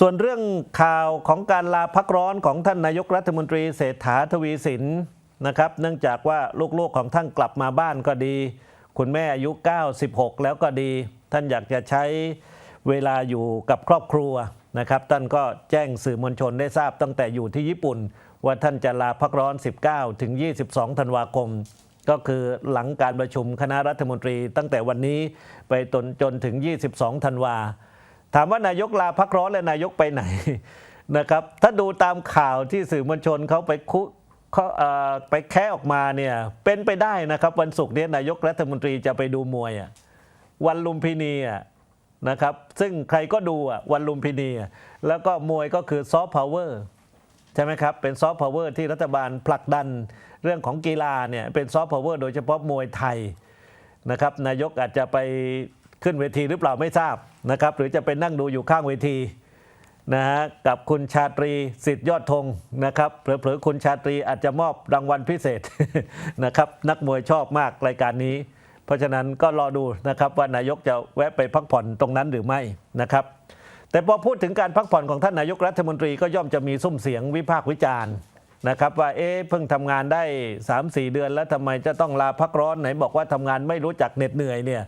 ส่วนเรื่องข่าวของการลาพักร้อนของท่านนายกรัฐมนตรีเศรษฐาทวีสินนะครับ เนื่องจากว่าลูกๆของท่านกลับมาบ้านก็ดี คุณแม่อายุ 96 แล้วก็ดี ท่านอยากจะใช้เวลาอยู่กับครอบครัวนะครับ ท่านก็แจ้งสื่อมวลชนได้ทราบตั้งแต่อยู่ที่ญี่ปุ่น ว่าท่านจะลาพักร้อน 19 ถึง 22 ธันวาคม ก็คือหลังการประชุมคณะรัฐมนตรี ตั้งแต่วันนี้ไปจนจนถึง 22 ธันวา ถามว่านายกลาพักร้อนและนายกไปไหนนะครับ ถ้าดูตามข่าวที่สื่อมวลชนเขาไปคุเขาเอ่อไปแค่ออกมาเนี่ยเป็นไปได้นะครับ วันศุกร์นี้นายกรัฐมนตรีจะไปดูมวยอะวันลุมพินีอะนะครับ ซึ่งใครก็ดูอะวันลุมพินีอะแล้วก็มวยก็คือซอฟต์พาวเวอร์ใช่ไหมครับ เป็นซอฟต์พาวเวอร์ที่รัฐบาลผลักดันเรื่องของกีฬาเนี่ยเป็นซอฟต์พาวเวอร์โดยเฉพาะมวยไทยนะครับ นายกอาจจะไป ขึ้นเวทีหรือเปล่าไม่ทราบนะครับ หรือจะไปนั่งดูอยู่ข้างเวทีนะฮะกับคุณชาตรีสิทธิยอดธงนะครับเผลอๆคุณชาตรีอาจจะมอบรางวัลพิเศษนะครับนักมวยชอบมากรายการนี้ เพราะฉะนั้นก็รอดูนะครับว่านายกจะแวะไปพักผ่อนตรงนั้นหรือไม่นะครับ แต่พอพูดถึงการพักผ่อนของท่านนายกรัฐมนตรีก็ย่อมจะมีซุ้มเสียงวิพากษ์วิจารณ์นะครับว่าเอ๊ะเพิ่งทำงานได้ 3-4 เดือนแล้วทำไมจะต้องลาพักร้อนไหนบอกว่าทำงานไม่รู้จักเหน็ดเหนื่อยเนี่ย